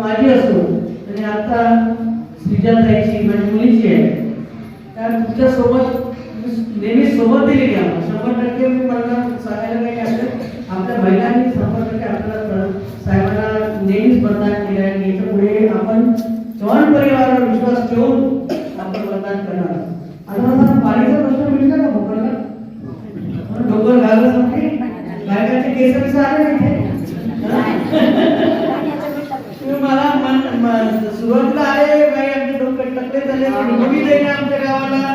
माझी असो आणि आता श्रीजाताईची माझ्या मुलीची आहे कारण तुमच्यासोबत नेहमी सोबत दिलेली आम्हाला शंभर टक्के मी मला सांगायला काही असं आपल्या महिलांनी शंभर टक्के आपल्याला साहेबांना नेहमीच मतदान केलं आहे याच्यामुळे आपण चव्हाण परिवारावर विश्वास ठेवून आपण मतदान करणार आता मला पाणीचा प्रश्न मिळतो का भोकरला डोंगर घालत नाही बायकाचे केस आले नाही इथे? हा? तुम्ही मला मन- म- सुरुवातीला आले बाई आमचे डोकं टकले झाले डोबी देणे आमच्या गावाला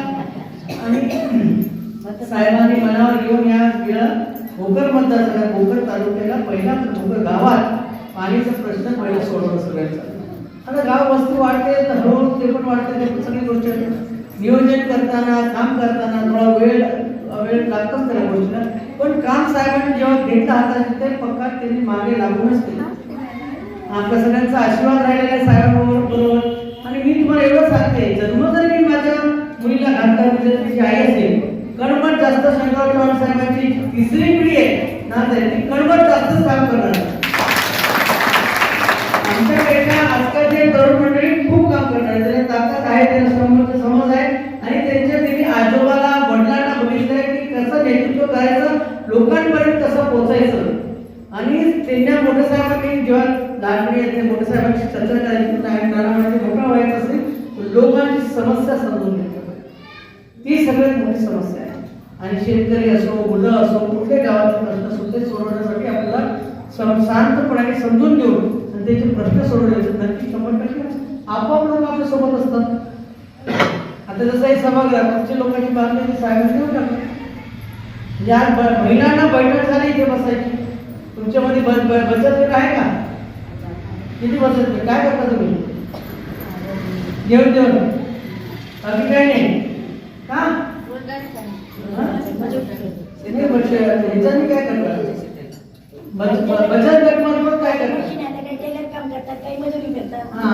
आणि साहेबांनी मनावर घेऊन या वेळा भोकर मतदारसंघात भोकर तालुक्याला. पहिला भोकर गावात पाणीचा प्रश्न पहिला सोडवला सगळ्यांचा. आता गाव वस्तू वाढते तर हळूहळू ते पण वाढते ते सगळी गोष्ट नियोजन करताना काम करताना थोडा वेळ वेळ लागतोच त्या गोष्टीला. पण काम साहेबांनी जेव्हा घेतलं हातात ते पक्का त्यांनी मागे लागूनच केलं. आपल्या सगळ्यांचा आशीर्वाद राहिलेला आहे साहेबांबरोबर. बरोबर आणि मी तुम्हाला एवढं सांगते जन्म जरी शंकरराव चव्हाण साहेबांची तिसरी पिढी आहे. ना ती कणमट जास्तच काम करणार. आमच्यापेक्षा आजकालचे तरुण मंडळी खूप काम करणार. त्याला ताकद आहे त्याला समज समज आहे आणि त्यांच्या त्यांनी आजोबाला वडिलांना बघितलंय की कसं नेतृत्व करायचं लोकांपर्यंत कसं पोहोचायचं. आणि त्यांच्या मोठ्या साहेबांनी जेव्हा लहानपणी येते मोठ्या साहेबांची चर्चा करायची नाही मोठा व्हायचं असेल लोकांची समस्या समजून घ्यायची. ती सगळ्यात मोठी समस्या आहे. आणि शेतकरी असो मुलं असो कुठल्या गावाचे प्रश्न असो ते सोडवण्यासाठी आपल्याला सम- शांतपणाने समजून घेऊन आणि त्याचे प्रश्न सोडवले नक्की शंभर टक्के आपोआप लोक आपल्यासोबत असतात. आता जसं हे सभागृहात तुमच्या लोकांची बातमी साहेबांनी देऊ टाकली. या ब- महिलांना बैठक झाली इथे बसायची. तुमच्यामध्ये बचत गट आहे का? किती बचत गट? काय करता तुम्ही? घेऊन देऊ बाकी काही नाही. का? नाही, ह्याच्याने काय करता बच- ब- बचत गट काय हा.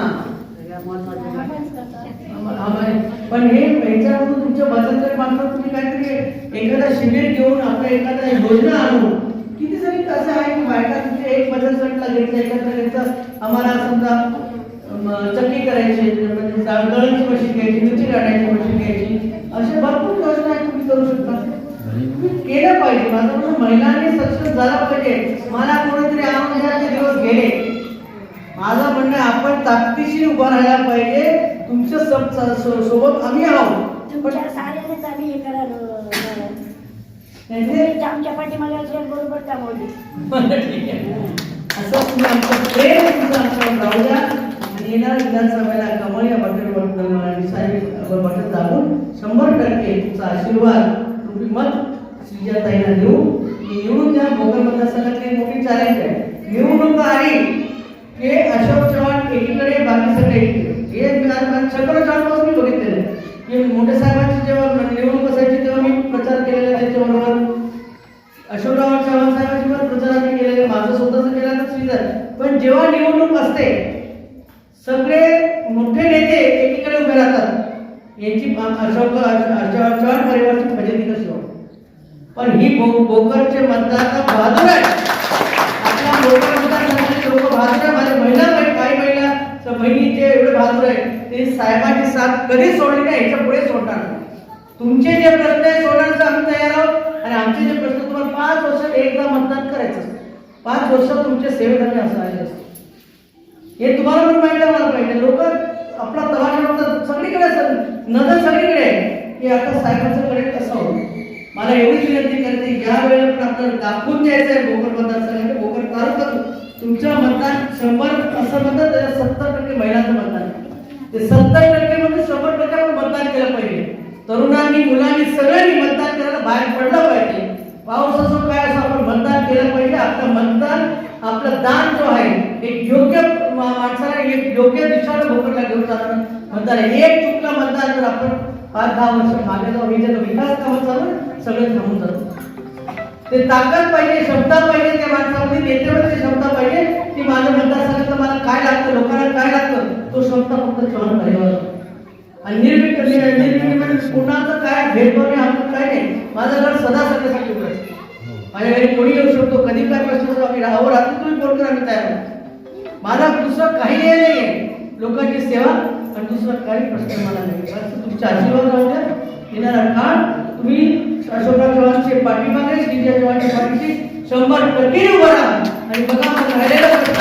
पण हे याच्यामधून तुमच्या बचत गट मार्फत तुम्ही काहीतरी एखादा शिबिर घेऊन आपल्या एखादा योजना आणून किती जरी कसं आहे की बायका तुमच्या एक बचत गटला घेतलं एखादा घ्यायचं आम्हाला समजा चक्की करायची म्हणजे दळणची मशीन घ्यायची मिरची काढायची मशीन घ्यायची. असे भरपूर योजना तुम्ही करू शकता. केलं पाहिजे. माझं म्हणणं महिलांनी सक्षम झाला पाहिजे. मला कोणीतरी ते दिवस गेले. माझं म्हणणं आपण ताकदीशी उभा राहायला पाहिजे. तुमच्यासोबत आम्ही आहोत. पण तुमच्या साऱ्यानेच आम्ही हे करायला. म्हणजे? आमच्या पाठीमागे असेल बरोबर काम होईल बरं, ठीक आहे. असं तुम्ही आमचं प्रेम तुमचं आमच्यावर राहू द्या. आणि विधानसभेला कमल या बटन बटन दाबून शंभर टक्के तुमचा आशीर्वाद तुम्ही मत श्रीजाताईला देऊ. निवडून द्या भोकर मतदारसंघातली मोठी चॅलेंज आहे. निवडणूक आली हे अशोक चव्हाण एकीकडे बाकी सगळे एकीकडे हे मी चव्हाणपासून मी बघितलेलं आहे. की मोठे साहेबांची जेव्हा निवडणूक असायची तेव्हा मी प्रचार केलेला आहे त्याच्याबरोबर. अशोकराव चव्हाण साहेबांची पण प्रचार आम्ही केलेले माझं स्वतःच केला तर श्रीधर पण जेव्हा निवडणूक असते सगळे मोठे नेते एकीकडे उभे राहतात. यांची अशोक अशोक चव्हाण परिवाराची फजिती कशी पण ही बोकरचे भोकरचे मतदार बहादूर आहे आपल्या बोकर मतदारसंघाचे लोक बहादूर आहे माझ्या महिला काही काही महिला बहिणीचे जे एवढे बहादूर आहे ते साहेबांची साथ कधी सोडली नाही याच्यापुढे सोडणार तुमचे जे प्रश्न आहे सोडण्याचं आम्ही तयार आहोत. आणि आमचे जे प्रश्न तुम्हाला पाच वर्ष एकदा मतदान करायचं असतं. पाच वर्ष तुमच्या सेवेत आम्ही असायचे असतो हे तुम्हाला पण माहिती आहे मला पाहिजे लोक आपला तमाशा सगळीकडे नजर सगळीकडे आहे. की आता साहेबांचं कडे कसं होतं? मला एवढीच विनंती करते या वेळेला पण आपल्याला दाखवून द्यायचं आहे भोकर मतदारसंघाने भोकर तालुक्यात तुमच्या मतदान शंभर असं म्हणतात त्याच्यात सत्तर टक्के महिलांचं मतदान ते सत्तर टक्के म्हणजे शंभर टक्के आपण मतदान केलं पाहिजे. तरुणांनी मुलांनी सगळ्यांनी मतदान करायला बाहेर पडलं पाहिजे. पाऊस असो काय असो आपण मतदान केलं पाहिजे? आपलं मतदान आपलं दान जो आहे एक योग्य माणसाला एक योग्य दिशाला भोकरला घेऊन जाणं मतदान एक चुकलं म्हणतात जर आपण पाच दहा वर्ष मागे जाऊ हे जे विकास कामं चालू सगळं सगळे थांबून जातो ते ताकद पाहिजे क्षमता पाहिजे त्या माणसामध्ये नेत्यामध्ये क्षमता पाहिजे की माझ्या मतदारसंघातलं मला काय लागतं लोकांना काय लागतं तो क्षमता फक्त चव्हाण पाहिजे. आणि निर्भीक निर्भीक म्हणजे कुणाचं काय भेदभाव नाही आपण काय नाही. माझं घर सदा सगळ्यासाठी माझ्या घरी कोणी येऊ शकतो? कधी काय प्रश्न आम्ही राहावं रात्री तुम्ही फोन करा आम्ही तयार मला दुसरं काही हे नाही आहे लोकांची सेवा आणि दुसरं काही प्रश्न मला नाही फक्त तुमचे आशीर्वाद राहू द्या. येणारा काळ तुम्ही अशोकराव चव्हाणचे पाठीमागे श्रीजय चव्हाणच्या पाठीशी शंभर टक्के उभा राहा. आणि बघा मग राहिलेलं